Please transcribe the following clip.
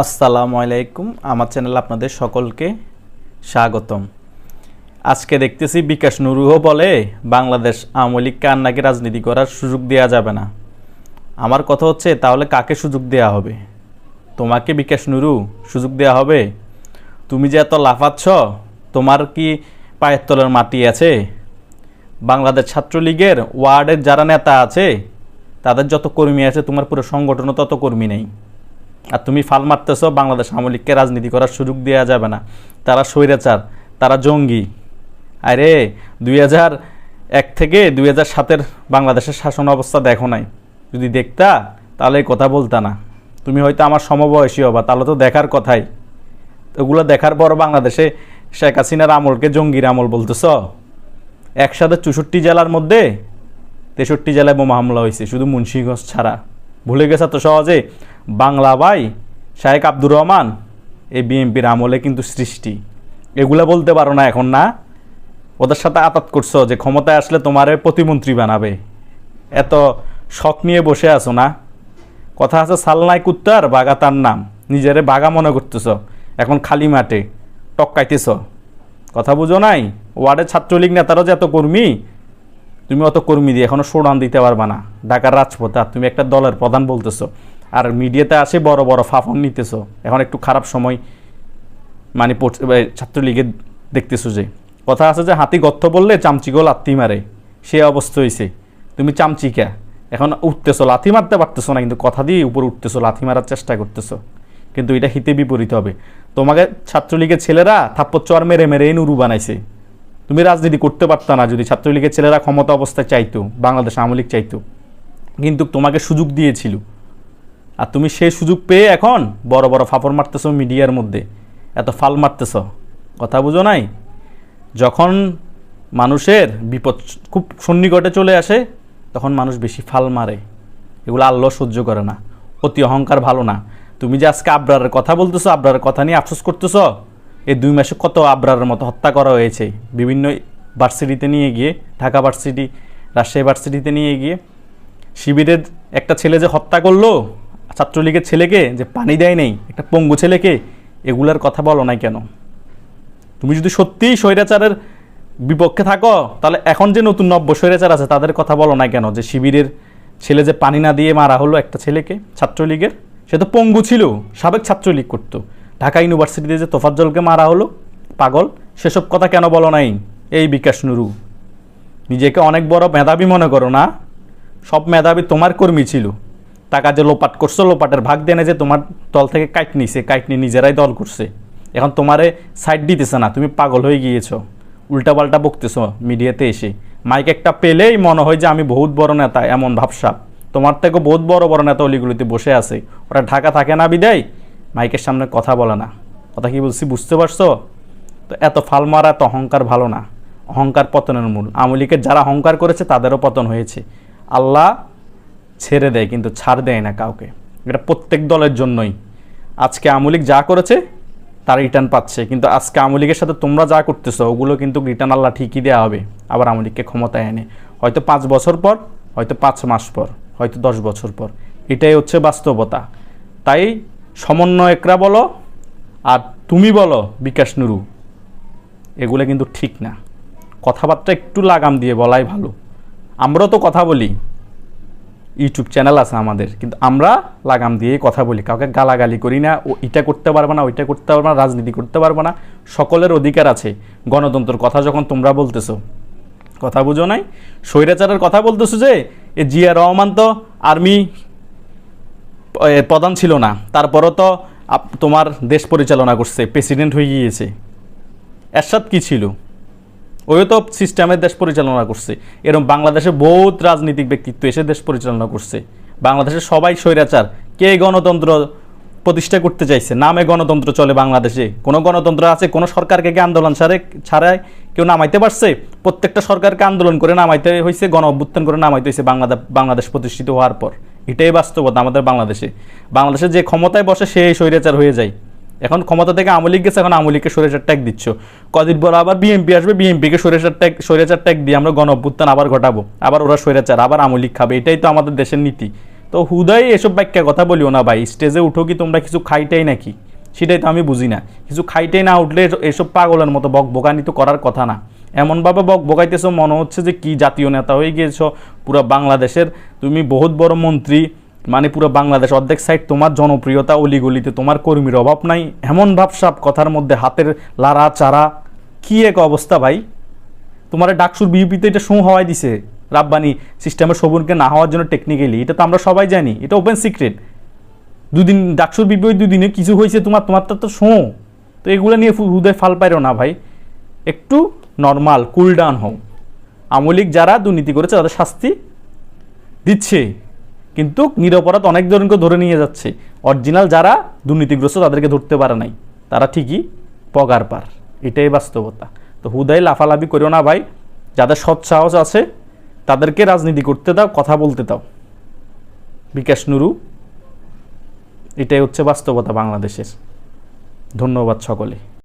আসসালামু আলাইকুম। আমার চ্যানেলে আপনাদের সকলকে স্বাগতম। আজকে দেখতেছি বিকাশ নুরুও বলে, বাংলাদেশ আওয়ামী লীগকে আর নাকি রাজনীতি করার সুযোগ দেওয়া যাবে না। আমার কথা হচ্ছে, তাহলে কাকে সুযোগ দেওয়া হবে? তোমাকে বিকাশ নুরু, সুযোগ দেওয়া হবে? তুমি যে এত লাফাচ্ছ, তোমার কি পায়ের তলার মাটি আছে? বাংলাদেশ ছাত্রলীগের ওয়ার্ডের যারা নেতা আছে, তাদের যত কর্মী আছে, তোমার পুরো সংগঠনও তত কর্মী নেই। আর তুমি ফাল মারতেছ, বাংলাদেশ আওয়ামী লীগকে রাজনীতি করার সুযোগ দেওয়া যাবে না। তারা স্বৈরাচার, তারা জঙ্গি। আরে, দুই হাজার এক থেকে দুই হাজার সাতের বাংলাদেশের শাসন অবস্থা দেখো নাই। যদি দেখতা, তাহলে কথা বলতা না। তুমি হয়তো আমার সমবয়সী হবা, তাহলে তো দেখার কথাই। ওগুলো দেখার পর বাংলাদেশে শেখ হাসিনার আমলকে জঙ্গির আমল বলতেছ? একসাথে চৌষট্টি জেলার মধ্যে তেষট্টি জেলায় বোমা হামলা হয়েছে, শুধু মুন্সিগঞ্জ ছাড়া। ভুলে গেছে তো সহজে? বাংলা ভাই শাহেক আব্দুর রহমান, এই বিএনপির আমলে কিন্তু সৃষ্টি। এগুলা বলতে পারো না এখন না? ওদের সাথে আতাত করছ যে ক্ষমতায় আসলে তোমারে প্রতিমন্ত্রী বানাবে। এত শখ নিয়ে বসে আছো না? কথা আছে সালনাই কুত্তার বাগা তার নাম। নিজেরে বাগা মনে করতেছ। এখন খালি মাঠে টক্কাইতেছ। কথা বুঝো নাই? ওয়ার্ডের ছাত্রলীগ নেতারও যে এত কর্মী তুমি অত কর্মী দিয়ে এখনও শোডান দিতে পারবা না। ঢাকার রাজপথ, আর তুমি একটা দলের প্রধান বলতেছো। আর মিডিয়াতে আসে বড় বড় ফাফন নিতেছো। এখন একটু খারাপ সময় মানে ছাত্রলীগের দেখতেছো যে। কথা আছে যে, হাতি গর্ত বললে চামচিগো লাথি মারে। সে অবস্থা হয়েছে তুমি চামচিকা। এখন উঠতেছো, লাথি মারতে পারতেছো না, কিন্তু কথা দিয়ে উপরে উঠতেছো, লাথি মারার চেষ্টা করতেছো। কিন্তু এটা হিতে বিপরীত হবে। তোমাকে ছাত্রলীগের ছেলেরা থাপ্পর চর মেরে মেরে নুরু বানাইছে। তুমি রাজনীতি করতে পারতা না যদি ছাত্রলীগের ছেলেরা ক্ষমতা অবস্থায় চাইতো, বাংলাদেশ আওয়ামী লীগ চাইতো। কিন্তু তোমাকে সুযোগ দিয়েছিল। আর তুমি সেই সুযোগ পেয়ে এখন বড় বড় ফাপড় মারতেছো মিডিয়ার মধ্যে। এত ফাল মারতেছ। কথা বুঝো নাই? যখন মানুষের বিপদ খুব সন্নিকটে চলে আসে, তখন মানুষ বেশি ফাল মারে। এগুলো আল্লাহ সহ্য করে না। অতি অহংকার ভালো না। তুমি যে আজকে আবরারের কথা বলতেছো, আবরারের কথা নিয়ে আফসোস করতেছো এই দুই মাসে কত আবরারের মতো হত্যা করা হয়েছে? বিভিন্ন ভার্সিটিতে নিয়ে গিয়ে, ঢাকা ভার্সিটি, রাজশাহী ভার্সিটিতে নিয়ে গিয়ে শিবিরের একটা ছেলে যে হত্যা করল, ছাত্রলীগের ছেলেকে যে পানি দেয় নেই, একটা পঙ্গু ছেলেকে, এগুলার কথা বলো নাই কেন? তুমি যদি সত্যিই স্বৈরাচারের বিপক্ষে থাকো, তাহলে এখন যে নতুন নব্য স্বৈরাচার আছে, তাদের কথা বলো না কেন? যে শিবিরের ছেলে যে পানি না দিয়ে মারা হলো একটা ছেলেকে, ছাত্রলীগের, সে তো পঙ্গু ছিল, সাবেক ছাত্রলীগ করতো। ঢাকা ইউনিভার্সিটিতে যে তোফাজ্জলকে মারা হলো, পাগল, সেসব কথা কেন বলো নাই? এই বিকাশ নুরু। নিজেকে অনেক বড় মেধাবী মনে করো না? সব মেধাবী তোমার কর্মী ছিল। টাকা যে লোপাট করছ, লোপাটের ভাগ দেনে যে তোমার দল থেকে কাইট নিছে, কাইট নিয়ে নিজেরাই দল করছে। এখন তোমারে সাইড দিতেছে না, তুমি পাগল হয়ে গিয়েছো। উল্টাপাল্টা বকতেছো মিডিয়াতে এসে। মাইক একটা পেলেই মনে হয় যে আমি বহুত বড় নেতা, এমন ভাবসাব। তোমার থেকেও বহুত বড় বড় নেতা অলিগুলিতে বসে আছে। ওরা ঢাকা থাকে না বিদায়? মাইকের সামনে কথা বলে না। কথা কি বলছি, বুঝতে পারছ? তো এত ফাল মারা, এত অহংকার ভালো না। অহংকার পতনের মূল। লীগের যারা অহংকার করেছে, তাদেরও পতন হয়েছে। আল্লাহ ছেড়ে দেয়, কিন্তু ছাড় দেয় না কাউকে। এটা প্রত্যেক দলের জন্যই। আজকে আওয়ামী লীগ যা করেছে, তার রিটার্ন পাচ্ছে। কিন্তু আজকে আওয়ামী লীগের সাথে তোমরা যা করতেছো, ওগুলো কিন্তু রিটার্ন আল্লাহ ঠিকই দেওয়া হবে। আবার আওয়ামী লীগকে ক্ষমতায় এনে। হয়তো পাঁচ বছর পর, হয়তো পাঁচ মাস পর, হয়তো দশ বছর পর। এটাই হচ্ছে বাস্তবতা। তাই সমন্বয়করা বলো আর তুমি বলো বিকাশ নুরু, এগুলো কিন্তু ঠিক না। কথাবার্তা একটু লাগাম দিয়ে বলাই ভালো। আমরাও তো কথা বলি। ইউটিউব চ্যানেল আছে আমাদের, কিন্তু আমরা লাগাম দিয়ে কথা বলি। কাউকে গালাগালি করি না, ও এটা করতে পারবে না, ওইটা করতে পারবে না, রাজনীতি করতে পারবে না। সকলের অধিকার আছে। গণতন্ত্রের কথা যখন তোমরা বলতেছো, কথা বুঝো নাই? স্বৈরাচারের কথা বলতেছো যে, এ জিয়া রহমান তো আর্মি প্রধান ছিল না। তারপরও তো তোমার দেশ পরিচালনা করছে প্রেসিডেন্ট হয়ে গিয়েছে। এরশাদ কি ছিল? ওই তো সিস্টেমের দেশ পরিচালনা করছে। এরকম বাংলাদেশে বহুত রাজনৈতিক ব্যক্তিত্ব এসে দেশ পরিচালনা করছে। বাংলাদেশে সবাই স্বৈরাচার। কে গণতন্ত্র প্রতিষ্ঠা করতে চাইছে? নামে গণতন্ত্র চলে বাংলাদেশে। কোনো গণতন্ত্র আছে, কোনো সরকারকে কি আন্দোলন ছাড়ে, ছাড়াই কেউ নামাইতে পারছে? প্রত্যেকটা সরকারকে আন্দোলন করে নামাইতে হয়েছে গণ অভ্যুত্থান করে নামাইতে হয়েছে বাংলাদেশ বাংলাদেশ প্রতিষ্ঠিত হওয়ার পর। এটাই বাস্তবতা আমাদের বাংলাদেশে। বাংলাদেশে যে ক্ষমতায় বসে সে স্বৈরাচার হয়ে যায়। এখন ক্ষমতা থেকে আওয়ামী লীগ গেছে, এখন আওয়ামী লীগকে সরেচার ট্যাগ দিচ্ছ। কদিন পর আবার বিএনপি আসবে, বিএনপিকে সরেচার ট্যাগ সরেচার ট্যাগ দিয়ে আমরা গণ অভ্যুত্থান আবার ঘটাবো। আবার ওরা স্বৈরাচার, আবার আমলিক খাবে, এটাই তো আমাদের দেশের নীতি। তো হুদাই এসব ব্যাখ্যা কথা বলিও না ভাই, স্টেজে উঠো কি তোমরা কিছু খাইটাই নাকি? সেটাই তো আমি বুঝি না। কিছু খাইটাই না উঠলে এসব পাগলের মতো বক বকানি তো করার কথা না। এমনভাবে বক বকাইতেছো, মনে হচ্ছে যে কি জাতীয় নেতা হয়ে গিয়েছো। পুরো বাংলাদেশের, তুমি বহুত বড় মন্ত্রী মানে পুরো বাংলাদেশ অর্ধেক সাইড তোমার জনপ্রিয়তা, অলিগলিতে তোমার কর্মীর অভাব নাই। এমন ভাবসাব কথার মধ্যে হাতের লারা চারা, কি এক অবস্থা ভাই? তোমার ডাকসুর বিউপিতে এটা শো হওয়াই দিছে। রাব্বানি সিস্টেমের সবুরকে না হওয়ার জন্য টেকনিক্যালি এটা তো আমরা সবাই জানি, এটা ওপেন সিক্রেট দুদিন ডাকসুর বিপি দুদিনে কিছু হয়েছে তোমার তোমার তো শো তো এগুলো নিয়ে হুদয় ফাল পাইরো না ভাই। একটু নর্মাল কুল ডাউন হও আমলিক যারা দুর্নীতি করেছে, তাদের শাস্তি দিচ্ছে। কিন্তু নিরপরাধ অনেক জনকে ধরে নিয়ে যাচ্ছে। অরিজিনাল যারা দুর্নীতিগ্রস্ত, তাদেরকে ধরতে পারে নাই। তারা ঠিকই পগার পার। এটাই বাস্তবতা। তো হুদাই লাফালাফি করিও না ভাই। যাদের সৎ সাহস আছে, তাদেরকে রাজনীতি করতে দাও, কথা বলতে দাও। বিকাশ নুরু, এটাই হচ্ছে বাস্তবতা বাংলাদেশের। ধন্যবাদ সকলে।